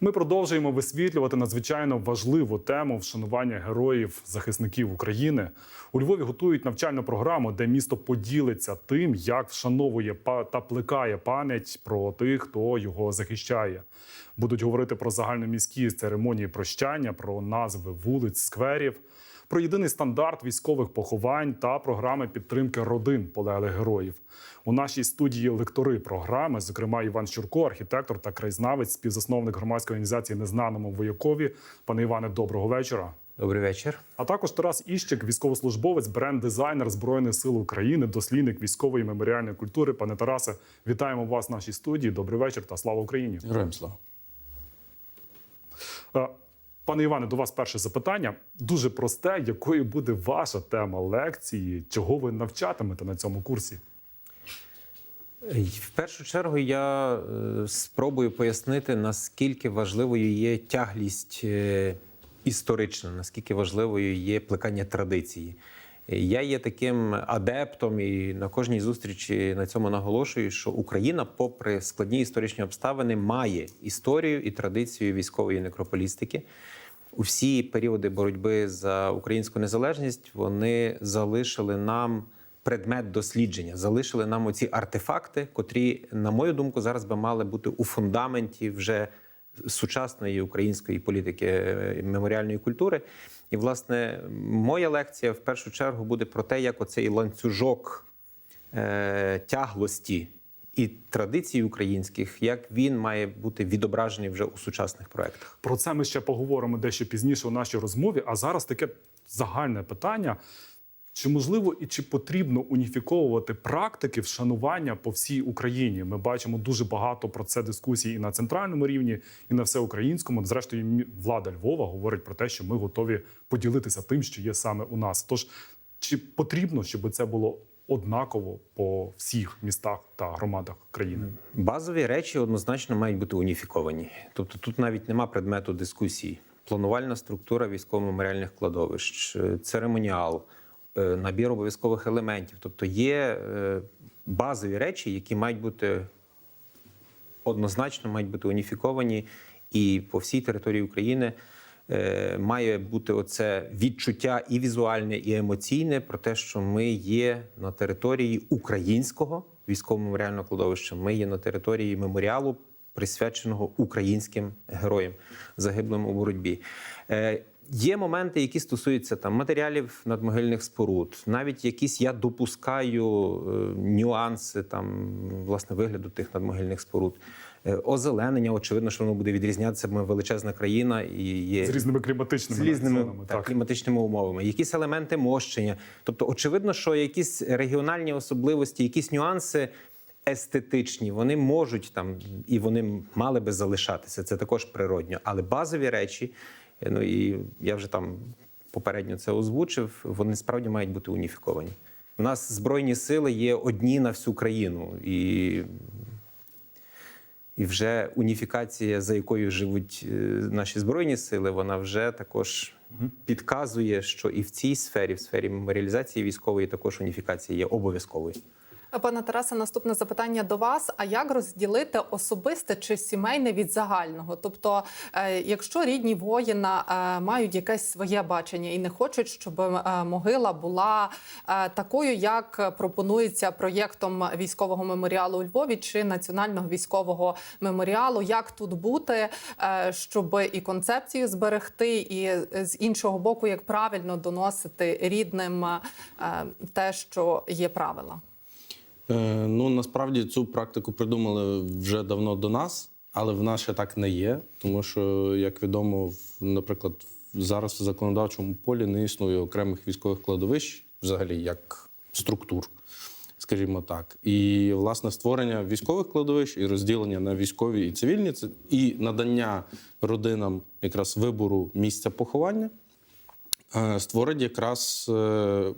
Ми продовжуємо висвітлювати надзвичайно важливу тему вшанування героїв захисників України. У Львові готують навчальну програму, де місто поділиться тим, як вшановує та плекає пам'ять про тих, хто його захищає. Будуть говорити про загальноміські церемонії прощання, про назви вулиць, скверів, про єдиний стандарт військових поховань та програми підтримки родин полеглих героїв. У нашій студії лектори програми, зокрема Іван Щурко, архітектор та краєзнавець, співзасновник громадської організації Незнаному воякові. Пане Іване, доброго вечора. Добрий вечір. А також Тарас Іщик, військовослужбовець, бренд-дизайнер Збройних сил України, дослідник військової меморіальної культури. Пане Тарасе, вітаємо вас в нашій студії. Добрий вечір та слава Україні. Героям слава. Пане Іване, до вас перше запитання. Дуже просте. Якою буде ваша тема лекції? Чого ви навчатимете на цьому курсі? В першу чергу я е, спробую пояснити, наскільки важливою є тяглість е, історична, наскільки важливою є плекання традиції. Я є таким адептом і на кожній зустрічі на цьому наголошую, що Україна, попри складні історичні обставини, має історію і традицію військової некрополістики. У всі періоди боротьби за українську незалежність вони залишили нам предмет дослідження, залишили нам оці артефакти, котрі, на мою думку, зараз би мали бути у фундаменті вже сучасної української політики е, меморіальної культури. І, власне, моя лекція в першу чергу буде про те, як оцей ланцюжок е, тяглості і традицій українських, як він має бути відображений вже у сучасних проектах. Про це ми ще поговоримо дещо пізніше у нашій розмові. А зараз таке загальне питання: чи можливо і чи потрібно уніфіковувати практики вшанування по всій Україні? Ми бачимо дуже багато про це дискусій і на центральному рівні, і на всеукраїнському. Зрештою, влада Львова говорить про те, що ми готові поділитися тим, що є саме у нас. Тож чи потрібно, щоб це було однаково по всіх містах та громадах країни? Базові речі однозначно мають бути уніфіковані. Тобто тут навіть нема предмету дискусії. Планувальна структура військово-меморіальних кладовищ, е, церемоніал, набір обов'язкових елементів. Тобто є е, базові речі, які мають бути однозначно мають бути уніфіковані, і по всій території України е, має бути оце відчуття і візуальне, і емоційне про те, що ми є на території українського військово-меморіального кладовища. Ми є на території меморіалу, присвяченого українським героям, загиблим у боротьбі. Є моменти, які стосуються там матеріалів надмогильних споруд, навіть якісь я допускаю е, нюанси там власне вигляду тих надмогильних споруд. Е, озеленення, очевидно, що воно буде відрізнятися. Ми величезна країна і є З різними кліматичними з різними зонами, так, кліматичними умовами, якісь елементи мощення. Тобто, очевидно, що якісь регіональні особливості, якісь нюанси естетичні, вони можуть там і вони мали би залишатися. Це також природньо. Але базові речі, ну і я вже там попередньо це озвучив, вони справді мають бути уніфіковані. У нас збройні сили є одні на всю країну і. І вже уніфікація, за якою живуть е, наші збройні сили, вона вже також підказує, що і в цій сфері, в сфері меморіалізації військової, також уніфікація є обов'язковою. Пане Тарасе, наступне запитання до вас: а як розділити особисте чи сімейне від загального? Тобто, е, якщо рідні воїна е, мають якесь своє бачення і не хочуть, щоб е, могила була такою, як пропонується проєктом військового меморіалу у Львові чи національного військового меморіалу, як тут бути, щоб і концепцію зберегти, і з іншого боку, як правильно доносити рідним те, що є правила? Е, ну насправді цю практику придумали вже давно до нас, але в нас ще так не є. Тому що, як відомо, наприклад, зараз в законодавчому полі не існує окремих військових кладовищ, взагалі як структур, скажімо так. І власне створення військових кладовищ і розділення на військові і цивільні і надання родинам якраз вибору місця поховання е, створить якраз, е,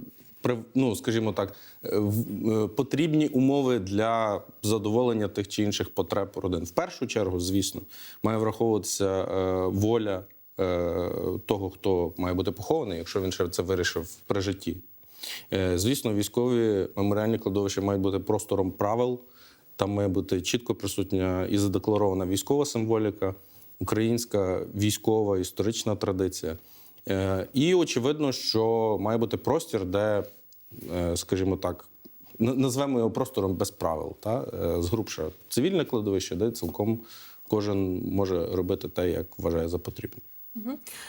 ну, скажімо так, е, е, потрібні умови для задоволення тих чи інших потреб родин. В першу чергу, звісно, має враховуватися е, воля того, хто має бути похований, якщо він ще це вирішив при житті. Звісно, військові меморіальні кладовища мають бути простором правил. Там має бути чітко присутня і задекларована військова символіка. українська військова історична традиція. І очевидно, що має бути простір, де, скажімо так, назвемо його простором без правил, та? е, згрубше цивільне кладовище, де цілком кожен може робити те, як вважає за потрібне.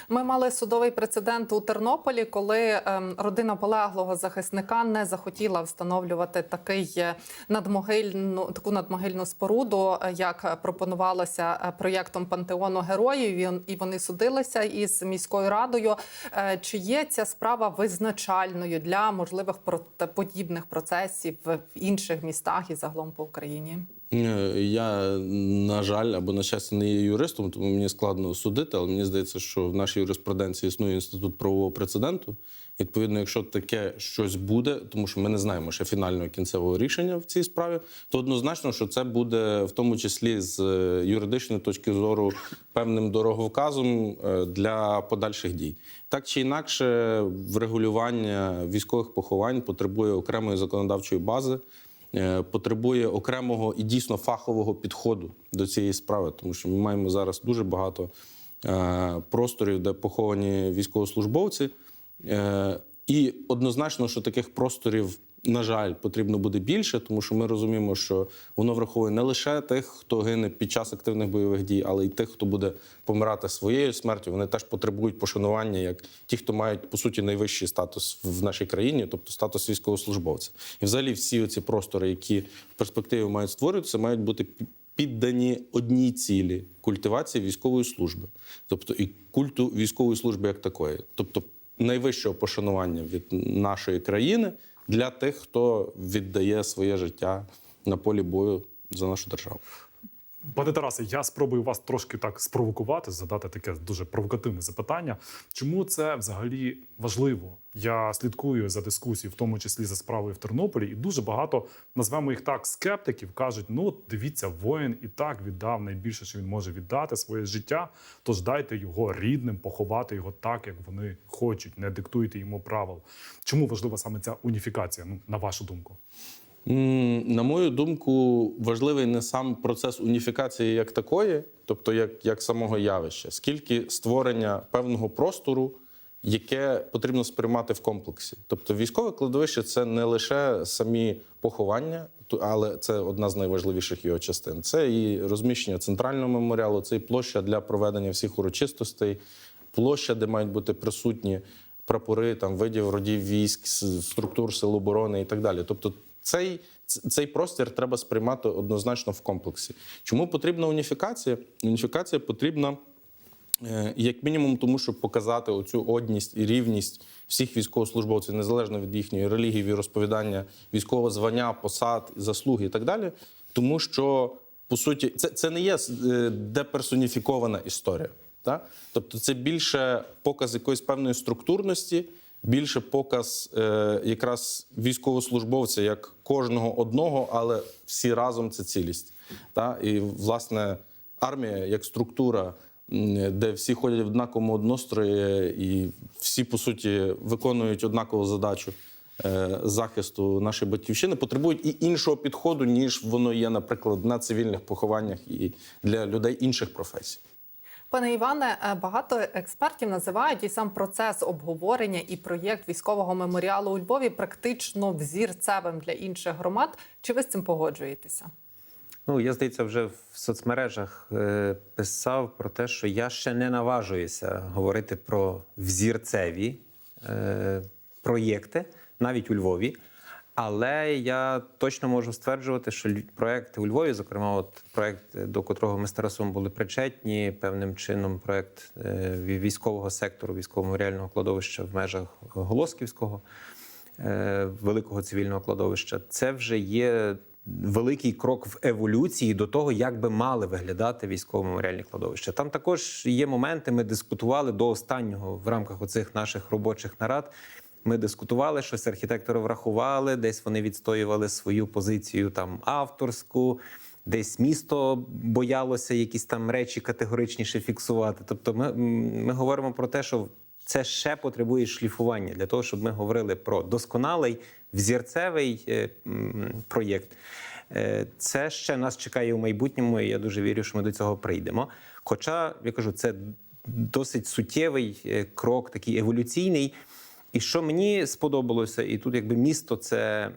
Ми мали судовий прецедент у Тернополі, коли ем, родина полеглого захисника не захотіла встановлювати такий е, надмогильну таку надмогильну споруду, е, як пропонувалося е, проєктом пантеону героїв. І вони судилися із міською радою. Чи є ця справа визначальною для можливих подібних процесів в інших містах і загалом по Україні? Е, Я, на жаль, або на щастя, не є юристом, тому мені складно судити, але мені здається, що в нашій юриспруденції існує інститут правового прецеденту. Відповідно, якщо таке щось буде, тому що ми не знаємо ще фінального кінцевого рішення в цій справі, то однозначно, що це буде в тому числі з е, юридичної точки зору певним дороговказом е, для подальших дій. Так чи інакше, врегулювання військових поховань потребує окремої законодавчої бази потребує окремого і дійсно фахового підходу до цієї справи, тому що ми маємо зараз дуже багато е, просторів, де поховані військовослужбовці. Е, І однозначно, що таких просторів, на жаль, потрібно буде більше, тому що ми розуміємо, що воно враховує не лише тих, хто гине під час активних бойових дій, але й тих, хто буде помирати своєю смертю. Вони теж потребують пошанування, як ті, хто мають по суті найвищий статус в нашій країні, тобто статус військовослужбовця. І взагалі всі ці простори, які в перспективі мають створюватися, мають бути піддані одній цілі культивації військової служби, тобто і культу військової служби як такої, тобто найвищого пошанування від нашої країни для тих, хто віддає своє життя на полі бою за нашу державу. Пане Тарасе, я спробую вас трошки так спровокувати, задати таке дуже провокативне запитання. Чому це взагалі важливо? Я слідкую за дискусією, в тому числі за справою в Тернополі, і дуже багато назвемо їх так скептиків кажуть: ну дивіться, воїн і так віддав найбільше, що він може віддати своє життя. Тож дайте його рідним поховати його так, як вони хочуть, не диктуйте йому правил. Чому важлива саме ця уніфікація? Ну на вашу думку? На мою думку, важливий не сам процес уніфікації як такої, тобто як, як самого явища, скільки створення певного простору, яке потрібно сприймати в комплексі. Тобто військове кладовище це не лише самі поховання, але це одна з найважливіших його частин. Це і розміщення центрального меморіалу, це і площа для проведення всіх урочистостей, площа, де мають бути присутні прапори там видів родів військ, структур сил оборони і так далі. Тобто, цей, цей простір треба сприймати однозначно в комплексі. Чому потрібна уніфікація? Уніфікація потрібна. Е, Як мінімум, тому щоб показати оцю одність і рівність всіх військовослужбовців, незалежно від їхньої релігії, віросповідання, військового звання, посад, заслуги і так далі. Тому що по суті, це, це не є е, деперсоніфікована історія. Та? Тобто, це більше показ якоїсь певної структурності, більше показ е, якраз військовослужбовця як кожного одного, але всі разом це цілість. Та? І власне армія як структура, де всі ходять в однаковому однострої, і всі по суті виконують однакову задачу е, захисту нашої батьківщини, потребують і іншого підходу, ніж воно є, наприклад, на цивільних похованнях і для людей інших професій. Пане Іване, е, багато експертів називають і сам процес обговорення і проєкт військового меморіалу у Львові практично взірцевим для інших громад. Чи ви з цим погоджуєтеся? Ну, я здається, вже в соцмережах е, писав про те, що я ще не наважуюся говорити про взірцеві е, проєкти, навіть у Львові. Але я точно можу стверджувати, що проекти у Львові, зокрема, от проект, е, до котрого ми з Тарасом були причетні, певним чином проект е, військового сектору, військово-меморіального кладовища в межах Голосківського е, великого цивільного кладовища, це вже є великий крок в еволюції до того, як би мали виглядати військово-меморіальні кладовища. Там також є моменти. Ми дискутували до останнього в рамках оцих наших робочих нарад. Ми дискутували, щось архітектори врахували, десь вони відстоювали свою позицію там авторську. Десь місто боялося якісь там речі категоричніше фіксувати. Тобто, ми, ми говоримо про те, що це ще потребує шліфування для того, щоб ми говорили про досконалий взірцевий е, проєкт. Е, Це ще нас чекає у майбутньому, і я дуже вірю, що ми до цього прийдемо. Хоча, я кажу, це досить суттєвий е, крок, такий еволюційний. І що мені сподобалося, і тут якби місто це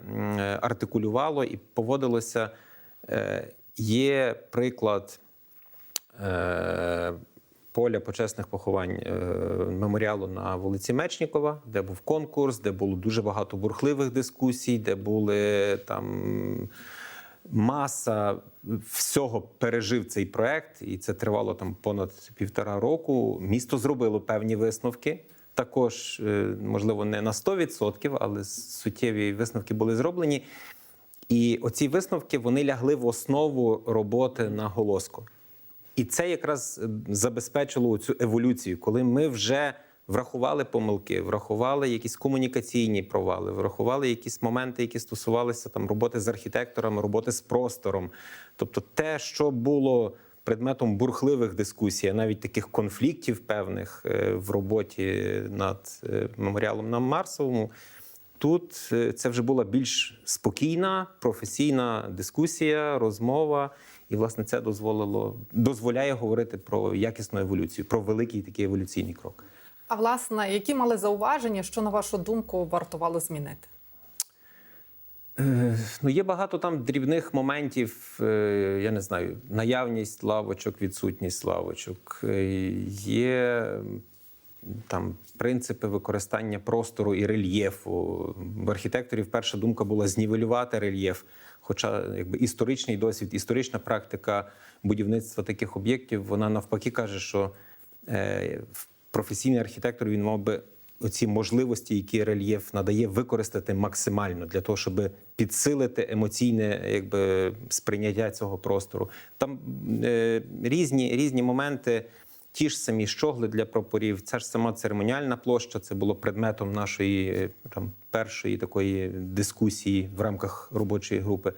артикулювало і поводилося. Е, Є приклад е, поля почесних поховань е, меморіалу на вулиці Мечнікова, де був конкурс, де було дуже багато бурхливих дискусій, де були там маса всього пережив цей проект, і це тривало там понад півтора року. Місто зробило певні висновки. Також, е, можливо, не на 100%, але суттєві висновки були зроблені. І оці висновки вони лягли в основу роботи на Голоско. І це якраз е, забезпечило цю еволюцію, коли ми вже врахували помилки, врахували якісь комунікаційні провали, врахували якісь моменти, які стосувалися там роботи з архітекторами, роботи з простором. Тобто, те, що було предметом бурхливих дискусій, а навіть таких конфліктів певних е, в роботі над е, меморіалом на Марсовому. Тут е, це вже була більш спокійна, професійна дискусія, розмова, і власне це дозволило дозволяє говорити про якісну еволюцію, про великий такий еволюційний крок. А власне, які мали зауваження, що на вашу думку вартувало змінити? Е, Ну, є багато там дрібних моментів. е, Я не знаю, наявність лавочок, відсутність лавочок. Е, Є там принципи використання простору і рельєфу. В архітекторів перша думка була знівелювати рельєф. Хоча якби історичний досвід, історична практика будівництва таких об'єктів, вона навпаки каже, що професійний архітектор він мав би оці можливості, які рельєф надає, використати максимально для того, щоб підсилити емоційне якби, сприйняття цього простору. Там е, різні, різні моменти. Ті ж самі щогли для прапорів, ця ж сама церемоніальна площа, це було предметом нашої е, там першої такої дискусії в рамках робочої групи.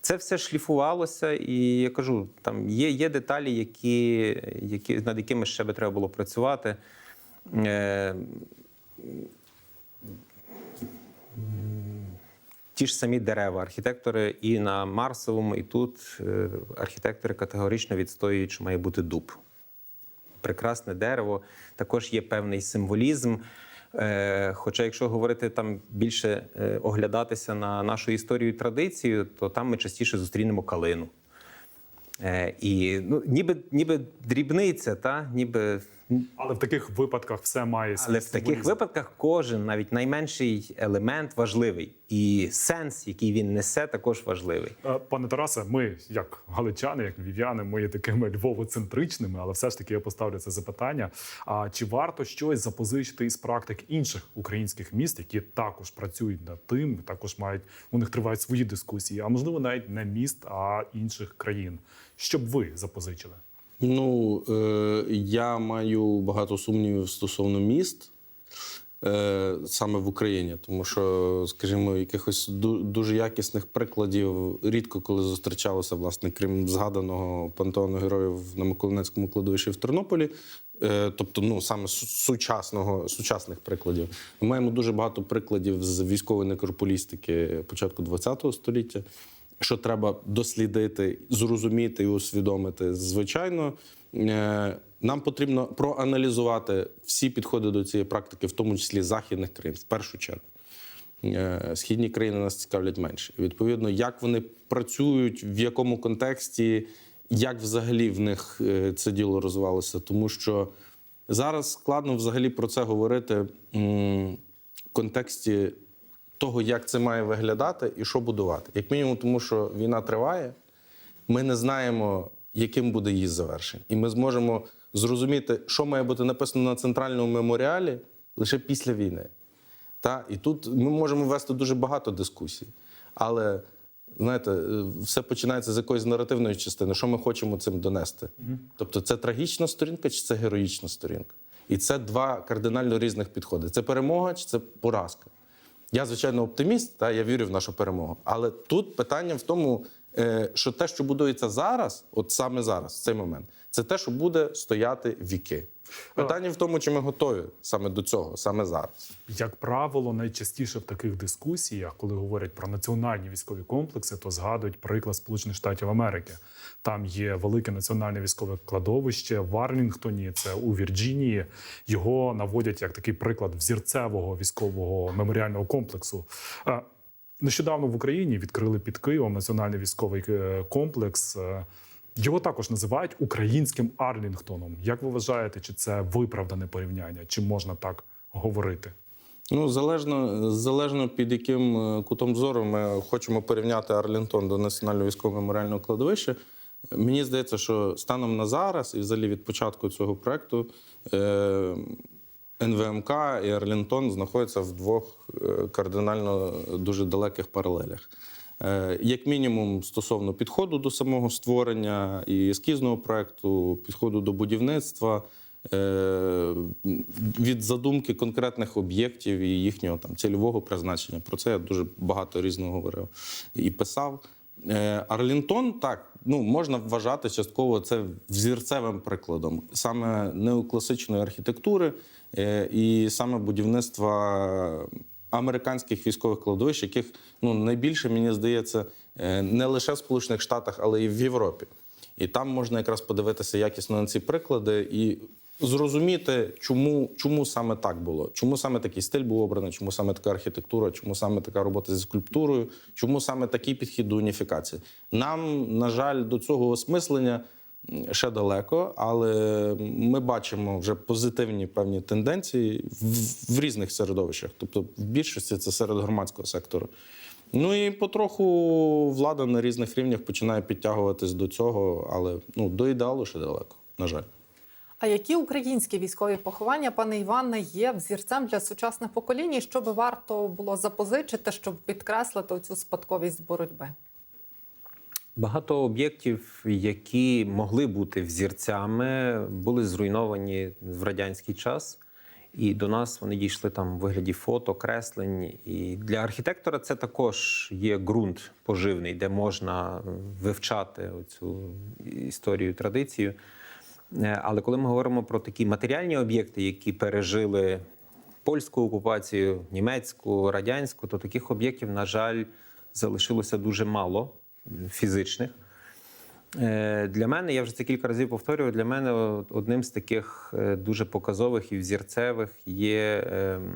Це все шліфувалося, і я кажу, там є, є деталі, які, які, над якими ще би треба було працювати. Е, Ті ж самі дерева, архітектори і на Марсовому, і тут е, архітектори категорично відстоюють, що має бути дуб. Прекрасне дерево, також є певний символізм. Е, Хоча, якщо говорити там більше е, оглядатися на нашу історію і традицію, то там ми частіше зустрінемо калину. І ну, ніби, ніби дрібниця, та? ніби Але в таких випадках все має свій але в таких випадках кожен, навіть найменший елемент важливий, і сенс, який він несе, також важливий. Е, Пане Тарасе, ми, як галичани, як львів'яни, ми є такими львовоцентричними, але все ж таки я поставлю це запитання. А чи варто щось запозичити із практик інших українських міст, які також працюють над тим, також мають у них тривають свої дискусії, а можливо навіть не міст, а інших країн? Що б ви запозичили? Ну, е, я маю багато сумнівів стосовно міст е, саме в Україні, тому що, скажімо, якихось ду- дуже якісних прикладів рідко коли зустрічалося, власне, крім згаданого пантеону героїв на Миколинецькому кладовищі в Тернополі. Е, тобто, ну саме сучасного сучасних прикладів. Ми маємо дуже багато прикладів з військової некрополістики початку ХХ століття що треба дослідити, зрозуміти і усвідомити. Звичайно, е, нам потрібно проаналізувати всі підходи до цієї практики, в тому числі західних країн, в першу чергу. Е, Східні країни нас цікавлять менше. Відповідно, як вони працюють, в якому контексті, як взагалі в них е, це діло розвивалося. Тому що зараз складно взагалі про це говорити в контексті того, як це має виглядати і що будувати. Як мінімум, тому що війна триває, ми не знаємо, яким буде її завершення. І ми зможемо зрозуміти, що має бути написано на центральному меморіалі лише після війни. Та? І тут ми можемо вести дуже багато дискусій. Але знаєте, е, все починається з якоїсь наративної частини, що ми хочемо цим донести. Тобто, це трагічна сторінка чи це героїчна сторінка? І це два кардинально різних підходи: це перемога чи це поразка. Я, звичайно, оптиміст, та я вірю в нашу перемогу. Але тут питання в тому, що те, що будується зараз, от саме зараз, в цей момент, це те, що буде стояти віки. Питання в тому, чи ми готові саме до цього, саме зараз. Як правило, найчастіше в таких дискусіях, коли говорять про національні військові комплекси, то згадують приклад Сполучених Штатів Америки. Там є велике національне військове кладовище в Арлінгтоні, це у Вірджинії. Його наводять як такий приклад взірцевого військового меморіального комплексу. Нещодавно в Україні відкрили під Києвом національний військовий е, комплекс. Е, Його також називають українським Арлінгтоном. Як ви вважаєте, чи це виправдане порівняння? Чи можна так говорити? Ну, залежно, залежно під яким е, кутом зору ми хочемо порівняти Арлінтон до Національного військового меморіального кладовища. Мені здається, що станом на зараз, і взагалі від початку цього проекту, НВМК і Арлінтон знаходяться в двох е, кардинально дуже далеких паралелях. Е, Як мінімум, стосовно підходу до самого створення і ескізного проекту, підходу до будівництва, е, від задумки конкретних об'єктів і їхнього там цільового призначення. Про це я дуже багато різного говорив і писав. Арлінтон так ну можна вважати частково це взірцевим прикладом саме неокласичної архітектури е, і саме будівництва американських військових кладовищ, яких ну найбільше мені здається е, не лише в Сполучених Штатах, але й в Європі. І там можна якраз подивитися якісно на ці приклади і зрозуміти, чому, чому саме так було, чому саме такий стиль був обраний, чому саме така архітектура, чому саме така робота зі скульптурою, чому саме такий підхід до уніфікації. Нам, на жаль, до цього осмислення ще далеко, але ми бачимо вже позитивні певні тенденції в, в різних середовищах, тобто в більшості це серед громадського сектору. Ну і потроху влада на різних рівнях починає підтягуватись до цього, але ну до ідеалу ще далеко, на жаль. А які українські військові поховання, пане Іване, є взірцем для сучасних поколінь, що би варто було запозичити, щоб підкреслити цю спадковість боротьби? Багато об'єктів, які могли бути взірцями, були зруйновані в радянський час. І до нас вони дійшли там в вигляді фото, креслень. І для архітектора це також є ґрунт поживний, де можна вивчати цю історію, традицію. Е, Але коли ми говоримо про такі матеріальні об'єкти, які пережили польську окупацію, німецьку, радянську, то таких об'єктів, на жаль, залишилося дуже мало фізичних. Е, Для мене, я вже це кілька разів повторював, для мене одним з таких е, дуже показових і взірцевих є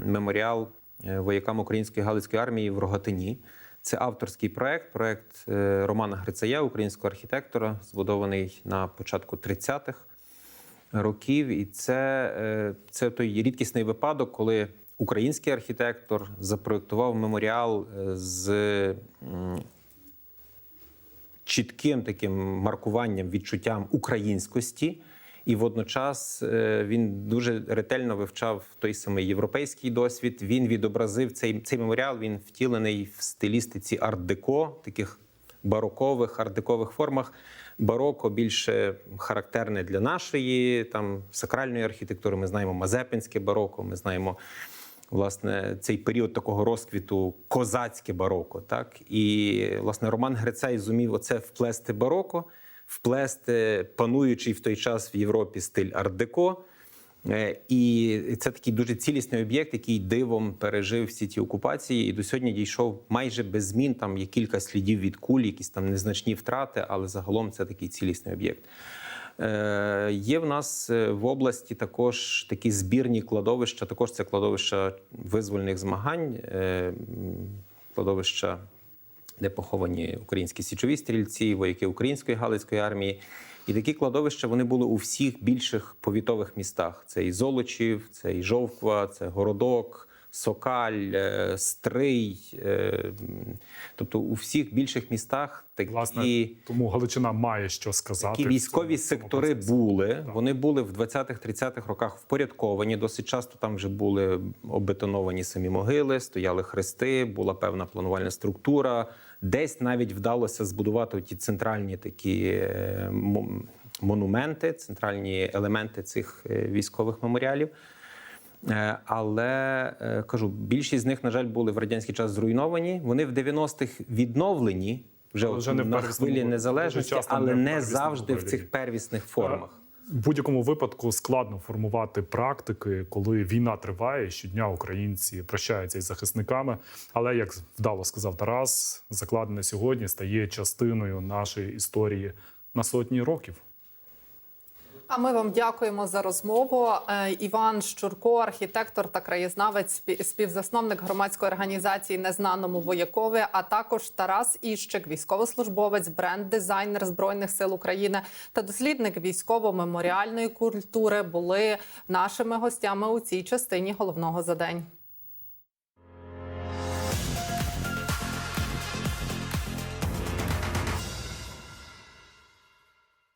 меморіал воякам Української Галицької армії в Рогатині. Це авторський проект, проект Романа Грицая, українського архітектора, збудований на початку 30-х років. І це, е, це той рідкісний випадок, коли український архітектор запроєктував меморіал е, з чітким таким маркуванням, відчуттям українськості. І водночас е, він дуже ретельно вивчав той самий європейський досвід. Він відобразив цей, цей меморіал. Він втілений в стилістиці арт-деко, таких барокових, арт-декових формах. Бароко більше характерне для нашої там сакральної архітектури. Ми знаємо Мазепинське бароко, ми знаємо власне цей період такого розквіту козацьке бароко. Так і власне Роман Грицай зумів оце вплести бароко, вплести пануючий в той час в Європі стиль арт-деко. Е, І це такий дуже цілісний об'єкт, який дивом пережив всі ті окупації, і до сьогодні дійшов майже без змін. Там є кілька слідів від куль, якісь там незначні втрати, але загалом це такий цілісний об'єкт. Е, Є в нас е, в області також такі збірні кладовища. Також це кладовища визвольних змагань, кладовища, де поховані українські січові стрільці, вояки української галицької армії. І такі кладовища вони були у всіх більших повітових містах: це і Золочів, це і Жовква, це Городок, Сокаль, е, Стрий. е, Тобто у всіх більших містах такі. Власне, тому Галичина має що сказати. Такі військові цьому- цьому сектори процесі. були. Вони були в 20-30-х роках впорядковані. Досить часто там вже були обетоновані самі могили, стояли хрести, була певна планувальна структура. Десь навіть вдалося збудувати ті центральні такі е, монументи, центральні елементи цих е, військових меморіалів. Е, Але кажу, більшість з них, на жаль, були в радянський час зруйновані. Вони в 90-х відновлені вже, Але от не на хвилі незалежності, але не завжди в цих первісних формах. В будь-якому випадку складно формувати практики, коли війна триває. Щодня українці прощаються із захисниками. Але як вдало сказав Тарас, закладене сьогодні стає частиною нашої історії на сотні років. А ми вам дякуємо за розмову. Е, Іван Щурко, архітектор та краєзнавець, спі- співзасновник громадської організації Незнаному воякові, а також Тарас Іщик, військовослужбовець, бренд-дизайнер збройних сил України та дослідник військово-меморіальної культури, були нашими гостями у цій частині головного за день.